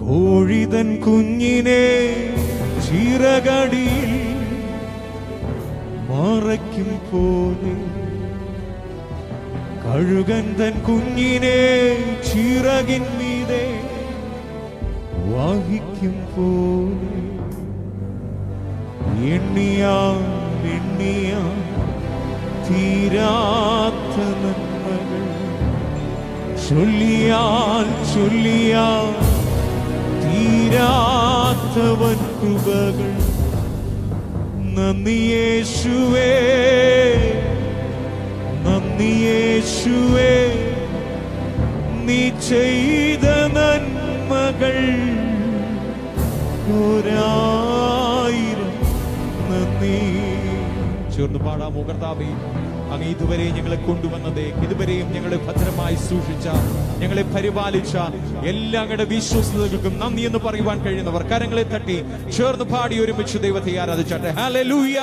കോഴിതൻ കുഞ്ഞിനെ ചിറകടിയിൽ മറയ്ക്കും പോലെ. കഴുകൻ തൻ കുഞ്ഞിനെ ചിറകിൻ മീതെ വാഹിക്കും പോലെ. എണ്ണിയാ എണ്ണിയാ തീരാത്ത നന്മകൾ. ചൊല്ലിയാൽ ചൊല്ലിയാൽ തീരാത്തവൻ കൃപകൾ. നന്ദിയേശുവേ നന്ദിയേശുവേ നീ ചെയ്ത നന്മകൾ ഒരാ ചേർന്ന് പാടാമോ കർത്താവേ അങ്ങ് ഇതുവരെ ഞങ്ങളെ കൊണ്ടുവന്നതേ ഇതുവരെയും ഞങ്ങളെ ഭദ്രമായി സൂക്ഷിച്ച ഞങ്ങളെ പരിപാലിച്ച എല്ലാങ്ങളുടെ വിശ്വസതകൾക്കും നന്ദി എന്ന് പറയുവാൻ കഴിയുന്നവർ കരങ്ങളെ തട്ടി ചേർന്ന് പാടി ഒരുമിച്ച് ദൈവത്തെ ആരാധിച്ചാട്ടെ. ഹാലൂയ്യ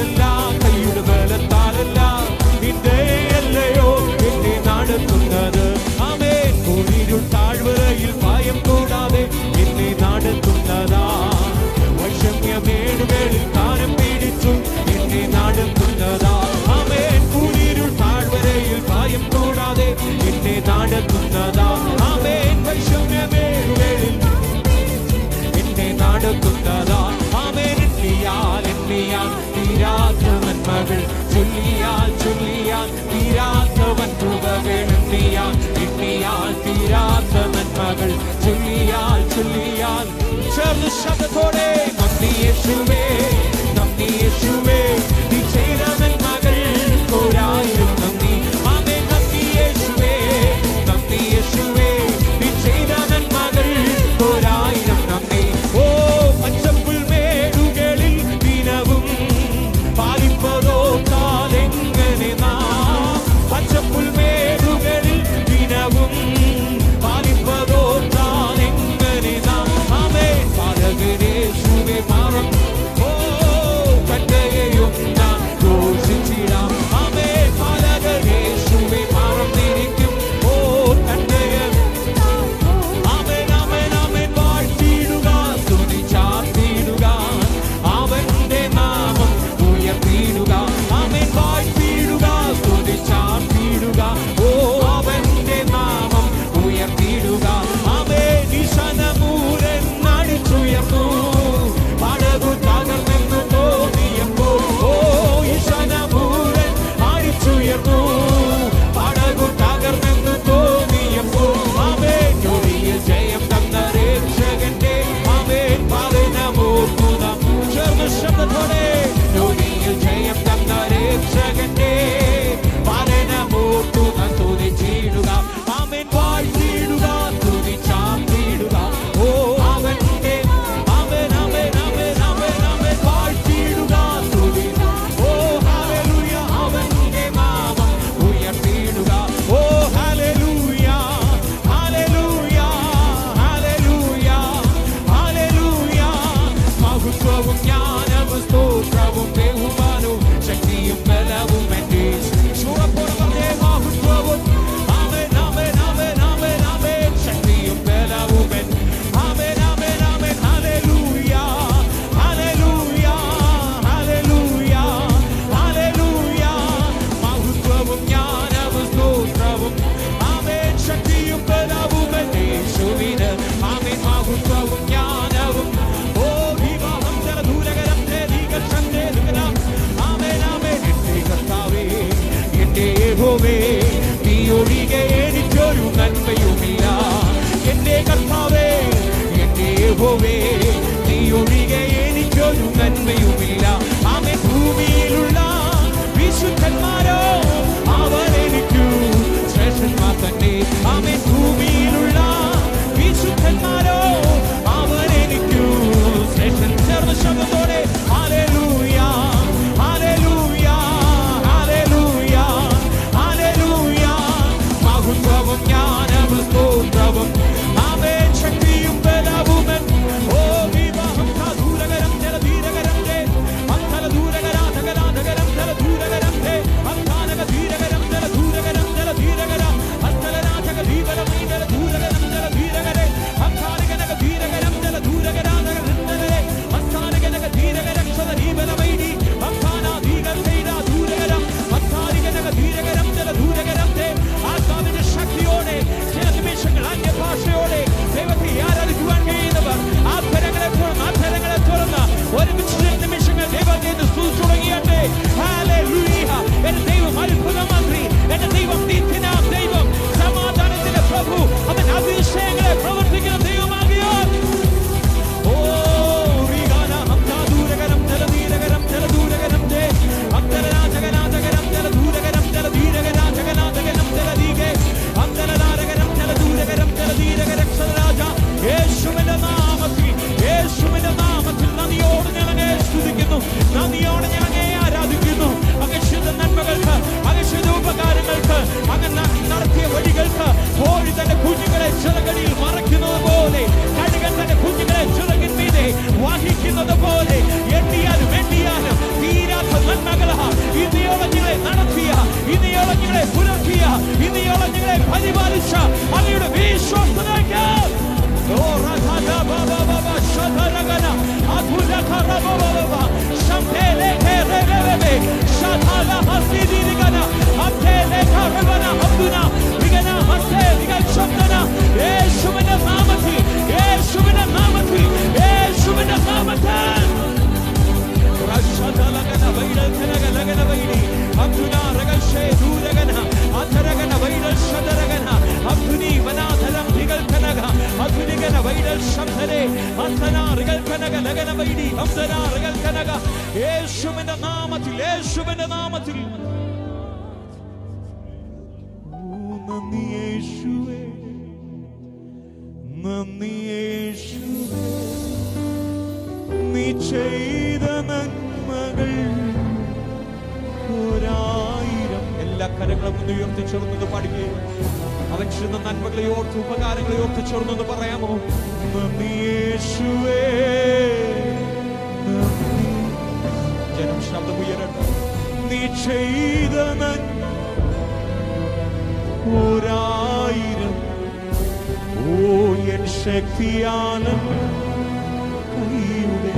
the dark. മകനും നീയാ കിട്ടിയാൽ തീരാത്ത നന്മകൾ ചൊല്ലിയാൽ ചൊല്ലിയാൽ. ചേർന്ന് ശബ്ദത്തോടെ മത്തിയേശുവേ ദൈവമേ നീ ഒഴികെ എനിക്കൊരു നന്മയുമില്ല. എന്റെ കർത്താവേ എന്റെ ഹോവേ യേശുവിന്റെ നാമത്തിൽ. നന്ദി യേശുവേ. നന്ദി യേശുവേ. നീ ചെയ്ത നന്മകൾ ഒരായിരം. എല്ലാ കരങ്ങളും ഒന്ന് ഉയർത്തി ചേർന്നത് പാടുകയും അവൻ ചെയ്യുന്ന നന്മകളെ ഓർത്ത് ഉപകാരങ്ങളെ ഓർത്ത് ചേർന്നത് പറയാമോ? നന്ദി യേശുവേ. ജനം ശബ്ദം ഉയരട്ടെ നീ ചെയ്ത ഒരായിരം. ഓ എൻ ശക്തിയാലും കൈയുടെ